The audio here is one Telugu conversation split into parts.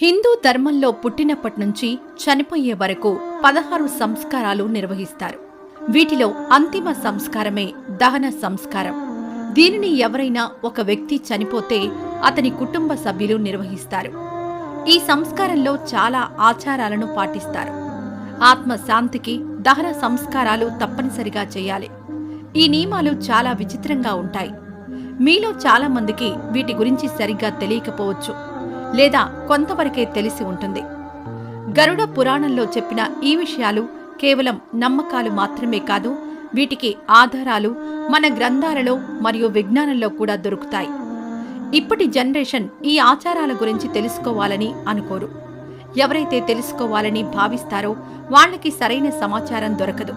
హిందూ ధర్మంలో పుట్టినప్పటి నుంచి చనిపోయే వరకు పదహారు సంస్కారాలు నిర్వహిస్తారు. వీటిలో అంతిమ సంస్కారమే దహన సంస్కారం. దీనిని ఎవరైనా ఒక వ్యక్తి చనిపోతే అతని కుటుంబ సభ్యులు నిర్వహిస్తారు. ఈ సంస్కారంలో చాలా ఆచారాలను పాటిస్తారు. ఆత్మ శాంతికి దహన సంస్కారాలు తప్పనిసరిగా చేయాలి. ఈ నియమాలు చాలా విచిత్రంగా ఉంటాయి. మీలో చాలామందికి వీటి గురించి సరిగ్గా తెలియకపోవచ్చు. లేదా కొంతవరకే తెలిసి ఉంటుంది. గరుడ పురాణంలో చెప్పిన ఈ విషయాలు కేవలం నమ్మకాలు మాత్రమే కాదు వీటికి ఆధారాలు మన గ్రంథాలలో మరియు విజ్ఞానంలో కూడా దొరుకుతాయి. ఇప్పటి జనరేషన్ ఈ ఆచారాల గురించి తెలుసుకోవాలని అనుకోరు. ఎవరైతే తెలుసుకోవాలని భావిస్తారో వాళ్ళకి సరైన సమాచారం దొరకదు.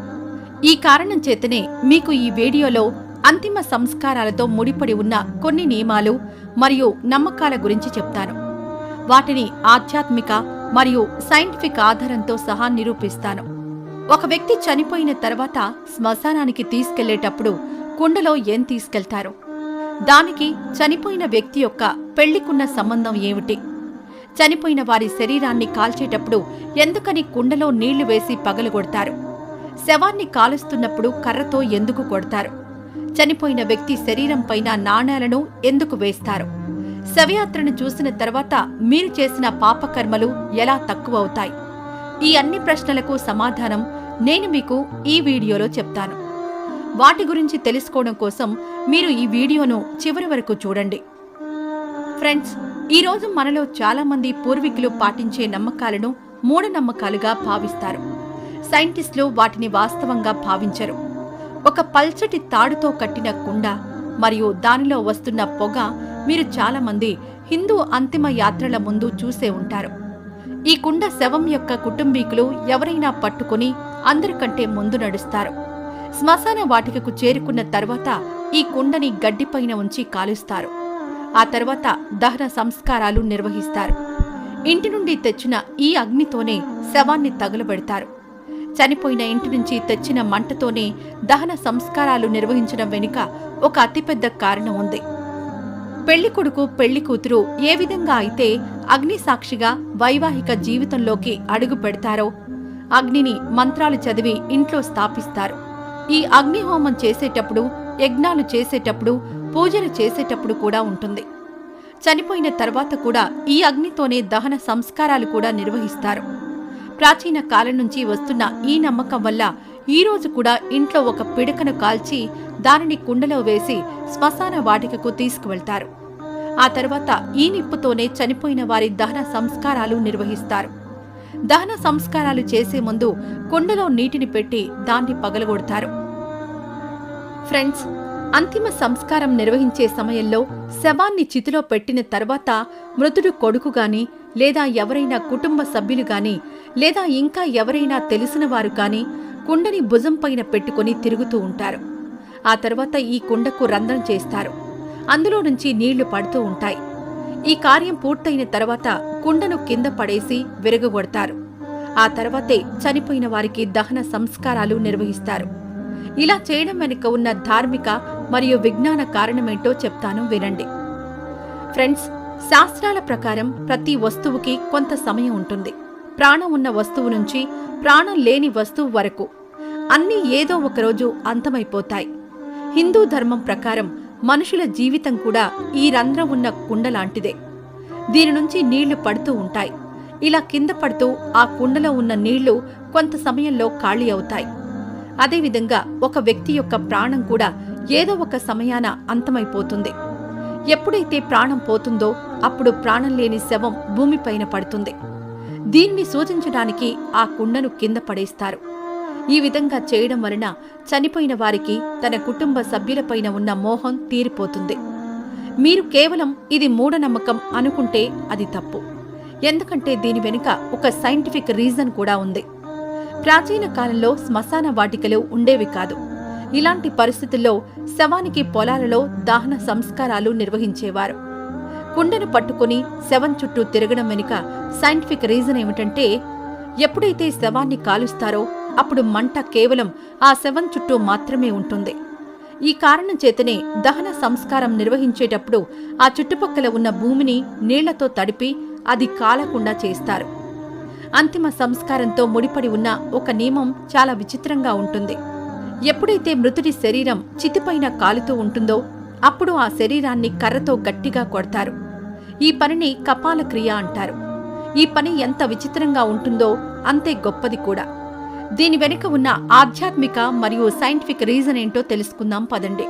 ఈ కారణం చేతనే మీకు ఈ వీడియోలో అంతిమ సంస్కారాలతో ముడిపడి ఉన్న కొన్ని నియమాలు మరియు నమ్మకాల గురించి చెప్తాను. వాటిని ఆధ్యాత్మిక మరియు సైంటిఫిక్ ఆధారంతో సహా నిరూపిస్తాను. ఒక వ్యక్తి చనిపోయిన తర్వాత శ్మశానానికి తీసుకెళ్ళేటప్పుడు కుండలో ఏం తీసుకెళ్తారు? దానికి చనిపోయిన వ్యక్తి యొక్క పెళ్ళికున్న సంబంధం ఏమిటి? చనిపోయిన వారి శరీరాన్ని కాల్చేటప్పుడు ఎందుకని కుండలో నీళ్ళు వేసి పగలగొడతారు? శవాన్ని కాలుస్తున్నప్పుడు కర్రతో ఎందుకు కొడతారు? చనిపోయిన వ్యక్తి శరీరం పైన నాణేలను ఎందుకు వేస్తారు? శవయాత్రను చూసిన తర్వాత మీరు చేసిన పాపకర్మలు ఎలా తక్కువవుతాయి? ఈ అన్ని ప్రశ్నలకు సమాధానం నేను మీకు ఈ వీడియోలో చెప్తాను. వాటి గురించి తెలుసుకోవడం కోసం మీరు ఈ వీడియోను చివరి వరకు చూడండి. ఫ్రెండ్స్ ఈరోజు మనలో చాలామంది పూర్వీకులు పాటించే నమ్మకాలను మూఢనమ్మకాలుగా భావిస్తారు. సైంటిస్టులు వాటిని వాస్తవంగా భావించరు. ఒక పల్చటి తాడుతో కట్టిన కుండ మరియు దానిలో వస్తున్న పొగ మీరు చాలామంది హిందూ అంతిమ యాత్రల ముందు చూసే ఉంటారు. ఈ కుండ శవం యొక్క కుటుంబీకులు ఎవరైనా పట్టుకుని అందరికంటే ముందు నడుస్తారు. శ్మశాన వాటికకు చేరుకున్న తర్వాత ఈ కుండని గడ్డిపైన ఉంచి కాలుస్తారు. ఆ తర్వాత దహన సంస్కారాలు నిర్వహిస్తారు. ఇంటి నుండి తెచ్చిన ఈ అగ్నితోనే శవాన్ని తగులబెడతారు. చనిపోయిన ఇంటి నుంచి తెచ్చిన మంటతోనే దహన సంస్కారాలు నిర్వహించడం వెనుక ఒక అతిపెద్ద కారణం ఉంది. పెళ్ళి కొడుకు పెళ్ళి కూతురు ఏ విధంగా అయితే అగ్ని సాక్షిగా వైవాహిక జీవితంలోకి అడుగు పెడతారో అగ్నిని మంత్రాలు చదివి ఇంట్లో స్థాపిస్తారు. ఈ అగ్నిహోమం చేసేటప్పుడు యజ్ఞాలు చేసేటప్పుడు పూజలు చేసేటప్పుడు కూడా ఉంటుంది. చనిపోయిన తర్వాత కూడా ఈ అగ్నితోనే దహన సంస్కారాలు కూడా నిర్వహిస్తారు. ప్రాచీన కాలం నుంచి వస్తున్న ఈ నమ్మకం వల్ల ఈ రోజు కూడా ఇంట్లో ఒక పిడకను కాల్చి దానిని కుండలో వేసి శ్మశాన వాటికకు తీసుకువెళ్తారు. ఆ తర్వాత ఈ నిప్పుతోనే చనిపోయిన వారి దహన సంస్కారాలు నిర్వహిస్తారు. దహన సంస్కారాలు చేసే ముందు కుండలో నీటిని పెట్టి దాన్ని పగలగొడతారు. ఫ్రెండ్స్ అంతిమ సంస్కారం నిర్వహించే సమయంలో శవాన్ని చితిలో పెట్టిన తర్వాత మృతుడు కొడుకు గాని లేదా ఎవరైనా కుటుంబ సభ్యులు గాని లేదా ఇంకా ఎవరైనా తెలిసిన వారు కుండని భుజం పైన పెట్టుకుని తిరుగుతూ ఉంటారు. ఆ తర్వాత ఈ కుండకు రంధ్రం చేస్తారు. అందులో నుంచి నీళ్ళు పడుతూ ఉంటాయి. ఈ కార్యం పూర్తయిన తర్వాత కుండను కింద పడేసి విరగగొడతారు ఆ తర్వాతే చనిపోయిన వారికి దహన సంస్కారాలు నిర్వహిస్తారు. ఇలా చేయడం వెనుక ఉన్న ధార్మిక మరియు విజ్ఞాన కారణమేంటో చెప్తాను వినండి. ఫ్రెండ్స్ శాస్త్రాల ప్రకారం ప్రతి వస్తువుకి కొంత సమయం ఉంటుంది. ప్రాణం ఉన్న వస్తువు నుంచి ప్రాణం లేని వస్తువు వరకు అన్నీ ఏదో ఒకరోజు అంతమైపోతాయి. హిందూ ధర్మం ప్రకారం మనుషుల జీవితం కూడా ఈ రంధ్రం ఉన్న కుండ లాంటిదే. దీని నుంచి నీళ్ళు పడుతూ ఉంటాయి. ఇలా కింద పడుతూ ఆ కుండలో ఉన్న నీళ్ళు కొంత సమయంలో ఖాళీ అవుతాయి. అదేవిధంగా ఒక వ్యక్తి యొక్క ప్రాణం కూడా ఏదో ఒక సమయాన అంతమైపోతుంది. ఎప్పుడైతే ప్రాణం పోతుందో అప్పుడు ప్రాణం లేని శవం భూమిపైన పడుతుంది. దీన్ని సూచించడానికి ఆ కుండను కింద పడేస్తారు. ఈ విధంగా చేయడం వలన చనిపోయిన వారికి తన కుటుంబ సభ్యులపైన ఉన్న మోహం తీరిపోతుంది. మీరు కేవలం ఇది మూఢనమ్మకం అనుకుంటే అది తప్పు. ఎందుకంటే దీని వెనుక ఒక సైంటిఫిక్ రీజన్ కూడా ఉంది. ప్రాచీన కాలంలో శ్మశాన వాటికలు ఉండేవి కాదు. ఇలాంటి పరిస్థితుల్లో శవానికి పొలాలలో దహన సంస్కారాలు నిర్వహించేవారు. కుండను పట్టుకుని శవం చుట్టూ తిరగడం వెనుక సైంటిఫిక్ రీజన్ ఏమిటంటే ఎప్పుడైతే శవాన్ని కాలుస్తారో అప్పుడు మంట కేవలం ఆ శవం చుట్టూ మాత్రమే ఉంటుంది. ఈ కారణం చేతనే దహన సంస్కారం నిర్వహించేటప్పుడు ఆ చుట్టుపక్కల ఉన్న భూమిని నీళ్ళతో తడిపి అది కాలకుండా చేస్తారు. అంతిమ సంస్కారంతో ముడిపడి ఉన్న ఒక నియమం చాలా విచిత్రంగా ఉంటుంది. ఎప్పుడైతే మృతుడి శరీరం చితిపైన కాలుతూ ఉంటుందో అప్పుడు ఆ శరీరాన్ని కర్రతో గట్టిగా కొడతారు. ఈ పనిని కపాల క్రియ అంటారు. ఈ పని ఎంత విచిత్రంగా ఉంటుందో అంతే గొప్పది కూడా. దీని వెనుక ఉన్న ఆధ్యాత్మిక మరియు సైంటిఫిక్ రీజన్ ఏంటో తెలుసుకుందాం పదండి.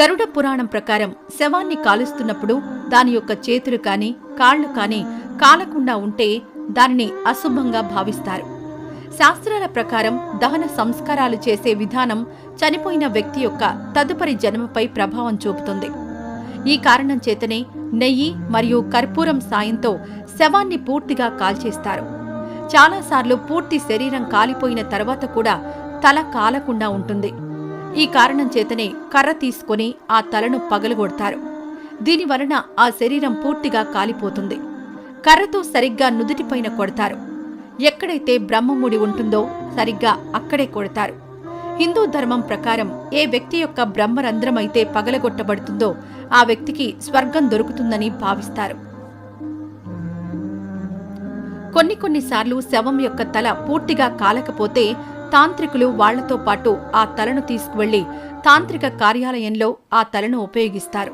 గరుడ పురాణం ప్రకారం శవాన్ని కాలుస్తున్నప్పుడు దాని యొక్క చేతులు కానీ కాళ్ళు కానీ కాలకుండా ఉంటే దానిని అశుభంగా భావిస్తారు. శాస్త్రాల ప్రకారం దహన సంస్కారాలు చేసే విధానం చనిపోయిన వ్యక్తి యొక్క తదుపరి జన్మపై ప్రభావం చూపుతుంది. ఈ కారణం చేతనే నెయ్యి మరియు కర్పూరం సాయంతో శవాన్ని పూర్తిగా కాల్చేస్తారు. చాలాసార్లు పూర్తి శరీరం కాలిపోయిన తర్వాత కూడా తల కాలకుండా ఉంటుంది. ఈ కారణం చేతనే కర్ర తీసుకొని ఆ తలను పగలగొడతారు. దీని వలన ఆ శరీరం పూర్తిగా కాలిపోతుంది. కర్రతో సరిగ్గా నుదుటిపైన కొడతారు. ఎక్కడైతే బ్రహ్మముడి ఉంటుందో సరిగ్గా అక్కడే కొడతారు. హిందూ ధర్మం ప్రకారం ఏ వ్యక్తి యొక్క బ్రహ్మరంధ్రమైతే పగలగొట్టబడుతుందో ఆ వ్యక్తికి స్వర్గం దొరుకుతుందని భావిస్తారు. కొన్ని కొన్నిసార్లు శవం యొక్క తల పూర్తిగా కాలకపోతే తాంత్రికులు వాళ్ళతో పాటు ఆ తలను తీసుకువెళ్ళి తాంత్రిక కార్యాలయంలో ఆ తలను ఉపయోగిస్తారు.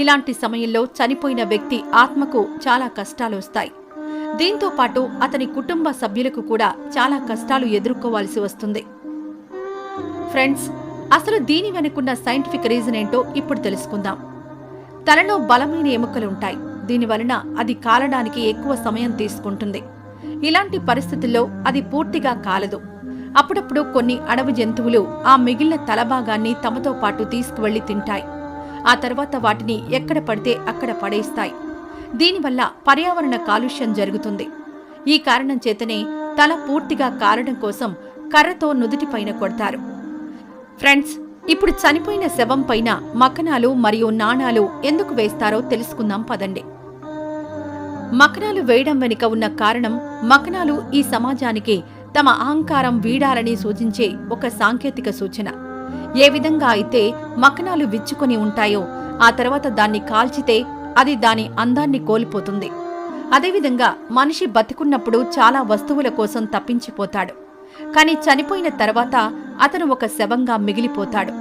ఇలాంటి సమయంలో చనిపోయిన వ్యక్తి ఆత్మకు చాలా కష్టాలు వస్తాయి. దీంతో పాటు అతని కుటుంబ సభ్యులకు కూడా చాలా కష్టాలు ఎదుర్కోవాల్సి వస్తుంది. ఫ్రెండ్స్ అసలు దీని వెనుకున్న సైంటిఫిక్ రీజన్ ఏంటో ఇప్పుడు తెలుసుకుందాం. తలలో బలమైన ఎముకలుంటాయి. దీనివలన అది కాలడానికి ఎక్కువ సమయం తీసుకుంటుంది. ఇలాంటి పరిస్థితుల్లో అది పూర్తిగా కాలదు. అప్పుడప్పుడు కొన్ని అడవి జంతువులు ఆ మిగిలిన తలభాగాన్ని తమతో పాటు తీసుకువెళ్ళి తింటాయి. ఆ తర్వాత వాటిని ఎక్కడ పడితే అక్కడ పడేస్తాయి. దీనివల్ల పర్యావరణ కాలుష్యం జరుగుతుంది. ఈ కారణం చేతనే తల పూర్తిగా కారడం కోసం కర్రతో నుదుటిపైన కొడతారు. ఫ్రెండ్స్ ఇప్పుడు చనిపోయిన శవం పైన మకనాలు మరియు నాణాలు ఎందుకు వేస్తారో తెలుసుకుందాం పదండి. మకనాలు వేయడం వెనుక ఉన్న కారణం మకనాలు ఈ సమాజానికి తమ అహంకారం వీడాలని సూచించే ఒక సాంకేతిక సూచన. ఏ విధంగా అయితే మకనాలు విచ్చుకొని ఉంటాయో ఆ తర్వాత దాన్ని కాల్చితే అది దాని అందాన్ని కోల్పోతుంది. అదేవిధంగా మనిషి బతికున్నప్పుడు చాలా వస్తువుల కోసం తప్పించిపోతాడు. కాని చనిపోయిన తర్వాత అతను ఒక శవంగా మిగిలిపోతాడు.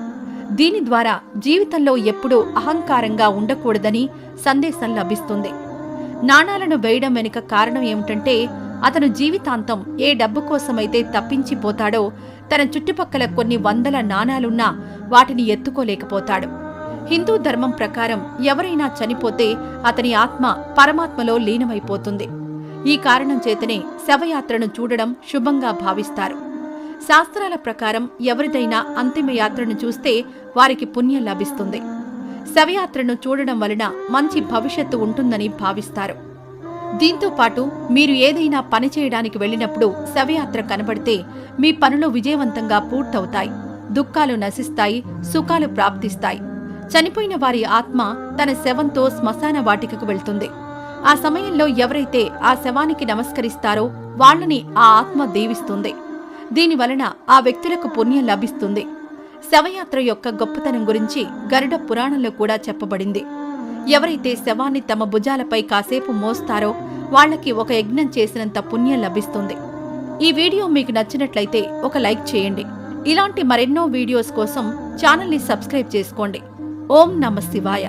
దీని ద్వారా జీవితంలో ఎప్పుడూ అహంకారంగా ఉండకూడదని సందేశం లభిస్తుంది. నాణాలను వేయడం వెనుక కారణం ఏమిటంటే అతను జీవితాంతం ఏ డబ్బు కోసమైతే తప్పించిపోతాడో తన చుట్టుపక్కల కొన్ని వందల నాణాలున్నా వాటిని ఎత్తుకోలేకపోతాడు. హిందూ ధర్మం ప్రకారం ఎవరైనా చనిపోతే అతని ఆత్మ పరమాత్మలో లీనమైపోతుంది. ఈ కారణం చేతనే శవయాత్రను చూడడం శుభంగా భావిస్తారు. శాస్త్రాల ప్రకారం ఎవరిదైనా అంతిమయాత్రను చూస్తే వారికి పుణ్యం లభిస్తుంది. శవయాత్రను చూడడం వలన మంచి భవిష్యత్తు ఉంటుందని భావిస్తారు. దీంతో పాటు మీరు ఏదైనా పని చేయడానికి వెళ్ళినప్పుడు శవయాత్ర కనబడితే మీ పనులు విజయవంతంగా పూర్తవుతాయి. దుఃఖాలు నశిస్తాయి సుఖాలు ప్రాప్తిస్తాయి. చనిపోయిన వారి ఆత్మ తన శవంతో శ్మశాన వాటికకు వెళ్తుంది. ఆ సమయంలో ఎవరైతే ఆ శవానికి నమస్కరిస్తారో వాళ్ళని ఆ ఆత్మ దీవిస్తుంది. దీనివలన ఆ వ్యక్తులకు పుణ్యం లభిస్తుంది. శవయాత్ర యొక్క గొప్పతనం గురించి గరుడ పురాణంలో కూడా చెప్పబడింది. ఎవరైతే శవాన్ని తమ భుజాలపై కాసేపు మోస్తారో వాళ్ళకి ఒక యజ్ఞం చేసినంత పుణ్యం లభిస్తుంది. ఈ వీడియో మీకు నచ్చినట్లయితే ఒక లైక్ చేయండి. ఇలాంటి మరెన్నో వీడియోస్ కోసం ఛానల్ని సబ్స్క్రైబ్ చేసుకోండి. ఓం నమ శివాయ.